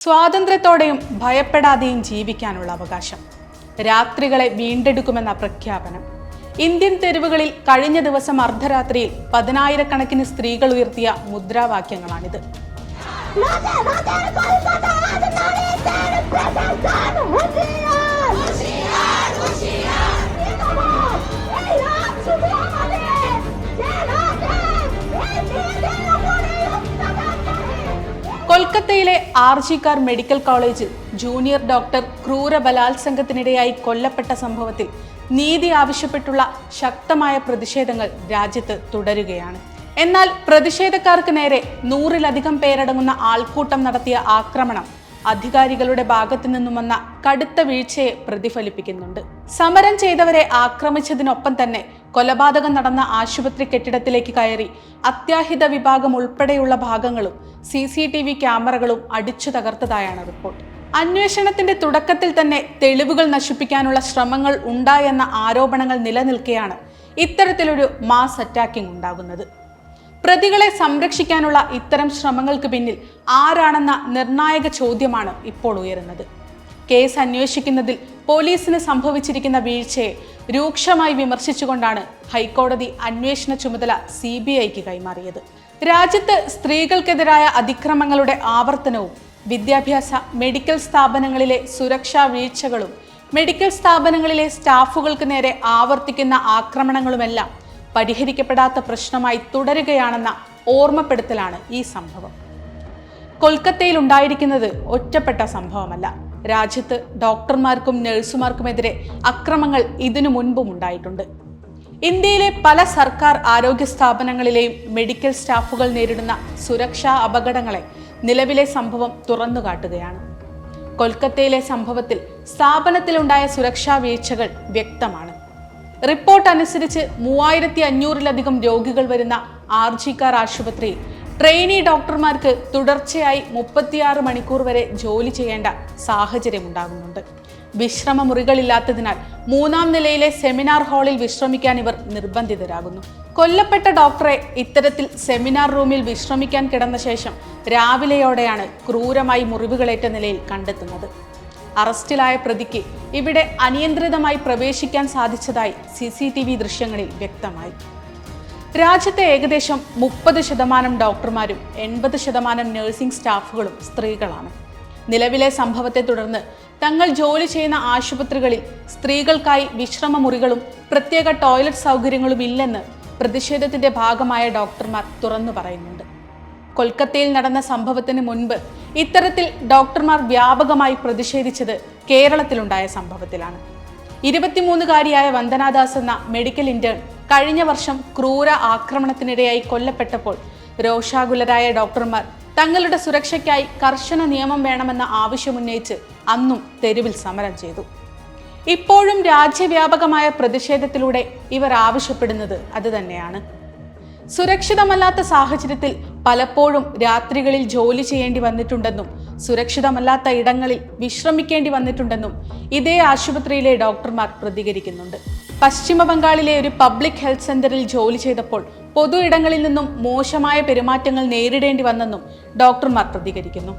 സ്വാതന്ത്ര്യത്തോടെയും ഭയപ്പെടാതെയും ജീവിക്കാനുള്ള അവകാശം രാത്രികളെ വീണ്ടെടുക്കുമെന്ന പ്രഖ്യാപനം ഇന്ത്യൻ തെരുവുകളിൽ കഴിഞ്ഞ ദിവസം അർദ്ധരാത്രിയിൽ പതിനായിരക്കണക്കിന് സ്ത്രീകൾ ഉയർത്തിയ മുദ്രാവാക്യങ്ങളാണിത് കൊൽക്കത്തയിലെ ആർജിക്കാർ മെഡിക്കൽ കോളേജിൽ ജൂനിയർ ഡോക്ടർ ക്രൂര ബലാത്സംഗത്തിനിടയായി കൊല്ലപ്പെട്ട സംഭവത്തിൽ നീതി ആവശ്യപ്പെട്ടുള്ള ശക്തമായ പ്രതിഷേധങ്ങൾ രാജ്യത്ത് തുടരുകയാണ്. എന്നാൽ പ്രതിഷേധക്കാർക്ക് നേരെ നൂറിലധികം പേരടങ്ങുന്ന ആൾക്കൂട്ടം നടത്തിയ ആക്രമണം അധികാരികളുടെ ഭാഗത്തു നിന്നും വന്ന കടുത്ത വീഴ്ചയെ പ്രതിഫലിപ്പിക്കുന്നുണ്ട്. സമരം ചെയ്തവരെ ആക്രമിച്ചതിനൊപ്പം തന്നെ കൊലപാതകം നടന്ന ആശുപത്രി കെട്ടിടത്തിലേക്ക് കയറി അത്യാഹിത വിഭാഗം ഉൾപ്പെടെയുള്ള ഭാഗങ്ങളും സി സി ടി വി ക്യാമറകളും അടിച്ചു തകർത്തതായാണ് റിപ്പോർട്ട്. അന്വേഷണത്തിന്റെ തുടക്കത്തിൽ തന്നെ തെളിവുകൾ നശിപ്പിക്കാനുള്ള ശ്രമങ്ങൾ ഉണ്ടായെന്ന ആരോപണങ്ങൾ നിലനിൽക്കെയാണ് ഇത്തരത്തിലൊരു മാസ് അറ്റാക്കിംഗ് ഉണ്ടാകുന്നത്. പ്രതികളെ സംരക്ഷിക്കാനുള്ള ഇത്തരം ശ്രമങ്ങൾക്ക് പിന്നിൽ ആരാണെന്ന നിർണായക ചോദ്യമാണ് ഇപ്പോൾ ഉയരുന്നത്. കേസ് അന്വേഷിക്കുന്നതിൽ പോലീസിന് സംഭവിച്ചിരിക്കുന്ന വീഴ്ചയെ രൂക്ഷമായി വിമർശിച്ചുകൊണ്ടാണ് ഹൈക്കോടതി അന്വേഷണ ചുമതല സി ബി ഐക്ക് കൈമാറിയത്. രാജ്യത്ത് സ്ത്രീകൾക്കെതിരായ അതിക്രമങ്ങളുടെ ആവർത്തനവും വിദ്യാഭ്യാസ മെഡിക്കൽ സ്ഥാപനങ്ങളിലെ സുരക്ഷാ വീഴ്ചകളും മെഡിക്കൽ സ്ഥാപനങ്ങളിലെ സ്റ്റാഫുകൾക്ക് നേരെ ആവർത്തിക്കുന്ന ആക്രമണങ്ങളുമെല്ലാം പരിഹരിക്കപ്പെടാത്ത പ്രശ്നമായി തുടരുകയാണെന്ന ഓർമ്മപ്പെടുത്തലാണ് ഈ സംഭവം. കൊൽക്കത്തയിൽ ഉണ്ടായിരിക്കുന്നത് ഒറ്റപ്പെട്ട സംഭവമല്ല. രാജ്യത്ത് ഡോക്ടർമാർക്കും നഴ്സുമാർക്കുമെതിരെ അക്രമങ്ങൾ ഇതിനു മുൻപും ഉണ്ടായിട്ടുണ്ട്. ഇന്ത്യയിലെ പല സർക്കാർ ആരോഗ്യ സ്ഥാപനങ്ങളിലെയും മെഡിക്കൽ സ്റ്റാഫുകൾ നേരിടുന്ന സുരക്ഷാ അപകടങ്ങളെ നിലവിലെ സംഭവം തുറന്നുകാട്ടുകയാണ് കൊൽക്കത്തയിലെ സംഭവത്തിൽ സ്ഥാപനത്തിലുണ്ടായ സുരക്ഷാ വീഴ്ചകൾ വ്യക്തമാണ്. റിപ്പോർട്ട് അനുസരിച്ച് മൂവായിരത്തി അഞ്ഞൂറിലധികം രോഗികൾ വരുന്ന ആർജിക്കാർ ആശുപത്രിയിൽ ട്രെയിനി ഡോക്ടർമാർക്ക് തുടർച്ചയായി മുപ്പത്തിയാറ് മണിക്കൂർ വരെ ജോലി ചെയ്യേണ്ട സാഹചര്യം ഉണ്ടാകുന്നുണ്ട് വിശ്രമ മുറികളില്ലാത്തതിനാൽ മൂന്നാം നിലയിലെ സെമിനാർ ഹാളിൽ വിശ്രമിക്കാൻ ഇവർ നിർബന്ധിതരാകുന്നു. കൊല്ലപ്പെട്ട ഡോക്ടറെ ഇത്തരത്തിൽ സെമിനാർ റൂമിൽ വിശ്രമിക്കാൻ കിടന്ന ശേഷം രാവിലെയോടെയാണ് ക്രൂരമായി മുറിവുകളേറ്റ നിലയിൽ കണ്ടെത്തുന്നത്. അറസ്റ്റിലായ പ്രതിക്ക് ഇവിടെ അനിയന്ത്രിതമായി പ്രവേശിക്കാൻ സാധിച്ചതായി സി സി ടി വി ദൃശ്യങ്ങളിൽ വ്യക്തമായി. രാജ്യത്തെ ഏകദേശം മുപ്പത് ശതമാനം ഡോക്ടർമാരും എൺപത് ശതമാനം നഴ്സിംഗ് സ്റ്റാഫുകളും സ്ത്രീകളാണ്. നിലവിലെ സംഭവത്തെ തുടർന്ന് തങ്ങൾ ജോലി ചെയ്യുന്ന ആശുപത്രികളിൽ സ്ത്രീകൾക്കായി വിശ്രമമുറികളും പ്രത്യേക ടോയ്ലറ്റ് സൗകര്യങ്ങളും ഇല്ലെന്ന് പ്രതിഷേധത്തിന്റെ ഭാഗമായ ഡോക്ടർമാർ തുറന്നു പറയുന്നുണ്ട്. കൊൽക്കത്തയിൽ നടന്ന സംഭവത്തിന് മുൻപ് ഇത്തരത്തിൽ ഡോക്ടർമാർ വ്യാപകമായി പ്രതിഷേധിച്ചത് കേരളത്തിലുണ്ടായ സംഭവത്തിലാണ്. ഇരുപത്തിമൂന്നുകാരിയായ വന്ദനാദാസ് എന്ന മെഡിക്കൽ ഇന്റേൺ കഴിഞ്ഞ വർഷം ക്രൂര ആക്രമണത്തിനിടയായി കൊല്ലപ്പെട്ടപ്പോൾ രോഷാകുലരായ ഡോക്ടർമാർ തങ്ങളുടെ സുരക്ഷയ്ക്കായി കർശന നിയമം വേണമെന്ന ആവശ്യമുന്നയിച്ച് അന്നും തെരുവിൽ സമരം ചെയ്തു. ഇപ്പോഴും രാജ്യവ്യാപകമായ പ്രതിഷേധത്തിലൂടെ ഇവർ ആവശ്യപ്പെടുന്നത് അതുതന്നെയാണ് സുരക്ഷിതമല്ലാത്ത സാഹചര്യത്തിൽ പലപ്പോഴും രാത്രികളിൽ ജോലി ചെയ്യേണ്ടി വന്നിട്ടുണ്ടെന്നും സുരക്ഷിതമല്ലാത്ത ഇടങ്ങളിൽ വിശ്രമിക്കേണ്ടി വന്നിട്ടുണ്ടെന്നും ഇതേ ആശുപത്രിയിലെ ഡോക്ടർമാർ പ്രതികരിക്കുന്നുണ്ട്. പശ്ചിമ ബംഗാളിലെ ഒരു പബ്ലിക് ഹെൽത്ത് സെന്ററിൽ ജോലി ചെയ്തപ്പോൾ പൊതു ഇടങ്ങളിൽ നിന്നും മോശമായ പെരുമാറ്റങ്ങൾ നേരിടേണ്ടി വന്നെന്നും ഡോക്ടർമാർ പ്രതികരിക്കുന്നു.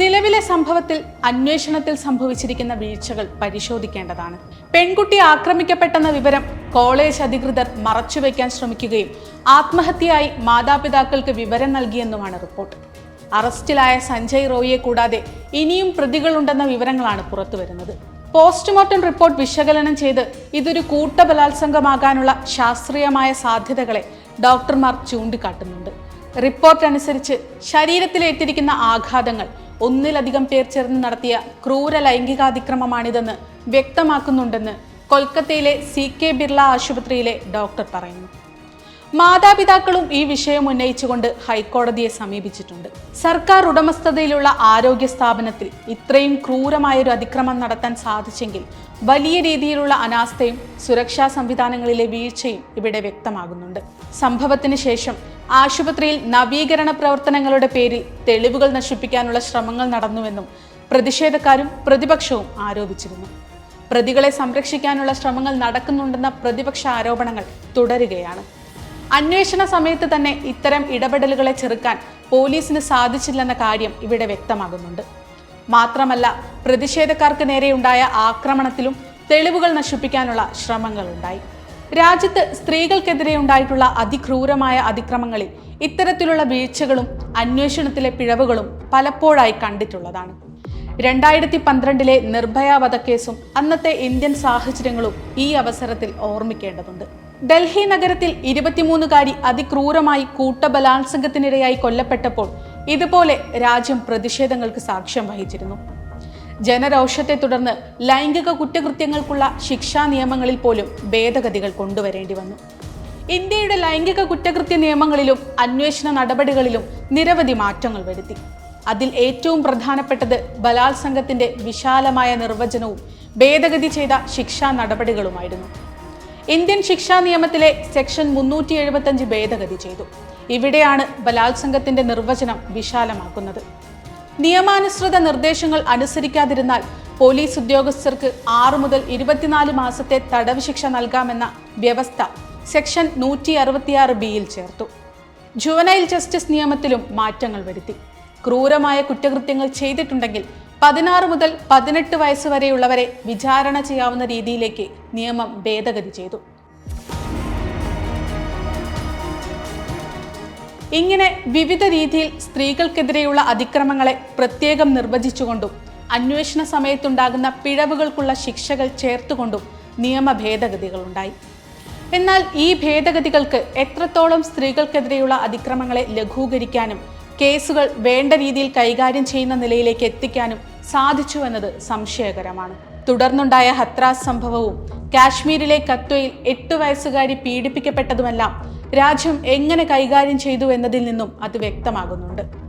നിലവിലെ സംഭവത്തിൽ അന്വേഷണത്തിൽ സംഭവിച്ചിരിക്കുന്ന വീഴ്ചകൾ പരിശോധിക്കേണ്ടതാണ്. പെൺകുട്ടി ആക്രമിക്കപ്പെട്ടെന്ന വിവരം കോളേജ് അധികൃതർ മറച്ചുവെക്കാൻ ശ്രമിക്കുകയും ആത്മഹത്യയായി മാതാപിതാക്കൾക്ക് വിവരം നൽകിയെന്നുമാണ് റിപ്പോർട്ട്. അറസ്റ്റിലായ സഞ്ജയ് റോയിയെ കൂടാതെ ഇനിയും പ്രതികളുണ്ടെന്ന വിവരങ്ങളാണ് പുറത്തുവരുന്നത്. പോസ്റ്റ്മോർട്ടം റിപ്പോർട്ട് വിശകലനം ചെയ്ത് ഇതൊരു കൂട്ടബലാത്സംഗമാകാനുള്ള ശാസ്ത്രീയമായ സാധ്യതകളെ ഡോക്ടർമാർ ചൂണ്ടിക്കാട്ടുന്നുണ്ട്. റിപ്പോർട്ട് അനുസരിച്ച് ശരീരത്തിലേറ്റിരിക്കുന്ന ആഘാതങ്ങൾ ഒന്നിലധികം പേർ ചേർന്ന് നടത്തിയ ക്രൂര ലൈംഗികാതിക്രമമാണിതെന്ന് വ്യക്തമാക്കുന്നുണ്ടെന്ന് കൊൽക്കത്തയിലെ സി കെ ബിർള ആശുപത്രിയിലെ ഡോക്ടർ പറയുന്നു. മാതാപിതാക്കളും ഈ വിഷയം ഉന്നയിച്ചുകൊണ്ട് ഹൈക്കോടതിയെ സമീപിച്ചിട്ടുണ്ട്. സർക്കാർ ഉടമസ്ഥതയിലുള്ള ആരോഗ്യ സ്ഥാപനത്തിൽ ഇത്രയും ക്രൂരമായൊരു അതിക്രമം നടത്താൻ സാധിച്ചെങ്കിൽ വലിയ രീതിയിലുള്ള അനാസ്ഥയും സുരക്ഷാ സംവിധാനങ്ങളിലെ വീഴ്ചയും ഇവിടെ വ്യക്തമാകുന്നുണ്ട്. സംഭവത്തിന് ശേഷം ആശുപത്രിയിൽ നവീകരണ പ്രവർത്തനങ്ങളുടെ പേരിൽ തെളിവുകൾ നശിപ്പിക്കാനുള്ള ശ്രമങ്ങൾ നടന്നുവെന്നും പ്രതിഷേധക്കാരും പ്രതിപക്ഷവും ആരോപിച്ചിരുന്നു. പ്രതികളെ സംരക്ഷിക്കാനുള്ള ശ്രമങ്ങൾ നടക്കുന്നുണ്ടെന്ന പ്രതിപക്ഷ ആരോപണങ്ങൾ തുടരുകയാണ്. അന്വേഷണ സമയത്ത് തന്നെ ഇത്തരം ഇടപെടലുകളെ ചെറുക്കാൻ പോലീസിന് സാധിച്ചില്ലെന്ന കാര്യം ഇവിടെ വ്യക്തമാകുന്നുണ്ട്. മാത്രമല്ല പ്രതിഷേധക്കാർക്ക് നേരെയുണ്ടായ ആക്രമണത്തിലും തെളിവുകൾ നശിപ്പിക്കാനുള്ള ശ്രമങ്ങളുണ്ടായി. രാജ്യത്ത് സ്ത്രീകൾക്കെതിരെ ഉണ്ടായിട്ടുള്ള അതിക്രൂരമായ അതിക്രമങ്ങളിൽ ഇത്തരത്തിലുള്ള വീഴ്ചകളും അന്വേഷണത്തിലെ പിഴവുകളും പലപ്പോഴായി കണ്ടിട്ടുള്ളതാണ്. രണ്ടായിരത്തി പന്ത്രണ്ടിലെ നിർഭയ വധക്കേസും അന്നത്തെ ഇന്ത്യൻ സാഹചര്യങ്ങളും ഈ അവസരത്തിൽ ഓർമ്മിക്കേണ്ടതുണ്ട്. ഡൽഹി നഗരത്തിൽ ഇരുപത്തിമൂന്നുകാരി അതിക്രൂരമായി കൂട്ടബലാത്സംഗത്തിനിരയായി കൊല്ലപ്പെട്ടപ്പോൾ ഇതുപോലെ രാജ്യം പ്രതിഷേധങ്ങൾക്ക് സാക്ഷ്യം വഹിച്ചിരുന്നു. ജനരോഷത്തെ തുടർന്ന് ലൈംഗിക കുറ്റകൃത്യങ്ങൾക്കുള്ള ശിക്ഷാ നിയമങ്ങളിൽ പോലും ഭേദഗതികൾ കൊണ്ടുവരേണ്ടി വന്നു. ഇന്ത്യയുടെ ലൈംഗിക കുറ്റകൃത്യ നിയമങ്ങളിലും അന്വേഷണ നടപടികളിലും നിരവധി മാറ്റങ്ങൾ വരുത്തി. അതിൽ ഏറ്റവും പ്രധാനപ്പെട്ടത് ബലാത്സംഗത്തിന്റെ വിശാലമായ നിർവചനവും ഭേദഗതി ചെയ്ത ശിക്ഷാ നടപടികളുമായിരുന്നു. ഇന്ത്യൻ ശിക്ഷാ നിയമത്തിലെ സെക്ഷൻ മുന്നൂറ്റി എഴുപത്തഞ്ച് ഭേദഗതി ചെയ്തു. ഇവിടെയാണ് ബലാത്സംഗത്തിന്റെ നിർവചനം വിശാലമാക്കുന്നത്. നിയമാനുസൃത നിർദ്ദേശങ്ങൾ അനുസരിക്കാതിരുന്നാൽ പോലീസ് ഉദ്യോഗസ്ഥർക്ക് ആറു മുതൽ ഇരുപത്തിനാല് മാസത്തെ തടവ് ശിക്ഷ നൽകാമെന്ന വ്യവസ്ഥ സെക്ഷൻ നൂറ്റി അറുപത്തിയാറ് ബിയിൽ ചേർത്തു. ജുവനൈൽ ജസ്റ്റിസ് നിയമത്തിലും മാറ്റങ്ങൾ വരുത്തി. ക്രൂരമായ കുറ്റകൃത്യങ്ങൾ ചെയ്തിട്ടുണ്ടെങ്കിൽ പതിനാറ് മുതൽ പതിനെട്ട് വയസ്സ് വരെയുള്ളവരെ വിചാരണ ചെയ്യാവുന്ന രീതിയിലേക്ക് നിയമം ഭേദഗതി ചെയ്തു. ഇങ്ങനെ വിവിധ രീതിയിൽ സ്ത്രീകൾക്കെതിരെയുള്ള അതിക്രമങ്ങളെ പ്രത്യേകം നിർവചിച്ചുകൊണ്ടും അന്വേഷണ സമയത്തുണ്ടാകുന്ന പിഴവുകൾക്കുള്ള ശിക്ഷകൾ ചേർത്തുകൊണ്ടും നിയമ ഭേദഗതികളുണ്ടായി. എന്നാൽ ഈ ഭേദഗതികൾക്ക് എത്രത്തോളം സ്ത്രീകൾക്കെതിരെയുള്ള അതിക്രമങ്ങളെ ലഘൂകരിക്കാനും കേസുകൾ വേണ്ട രീതിയിൽ കൈകാര്യം ചെയ്യുന്ന നിലയിലേക്ക് എത്തിക്കാനും സാധിച്ചു എന്നത് സംശയകരമാണ്. തുടർന്നുണ്ടായ ഹത്രാസ് സംഭവവും കാശ്മീരിലെ കത്വയിൽ എട്ട് വയസ്സുകാരി പീഡിപ്പിക്കപ്പെട്ടതുമെല്ലാം രാജ്യം എങ്ങനെ കൈകാര്യം ചെയ്തു എന്നതിൽ നിന്നും അത് വ്യക്തമാകുന്നുണ്ട്.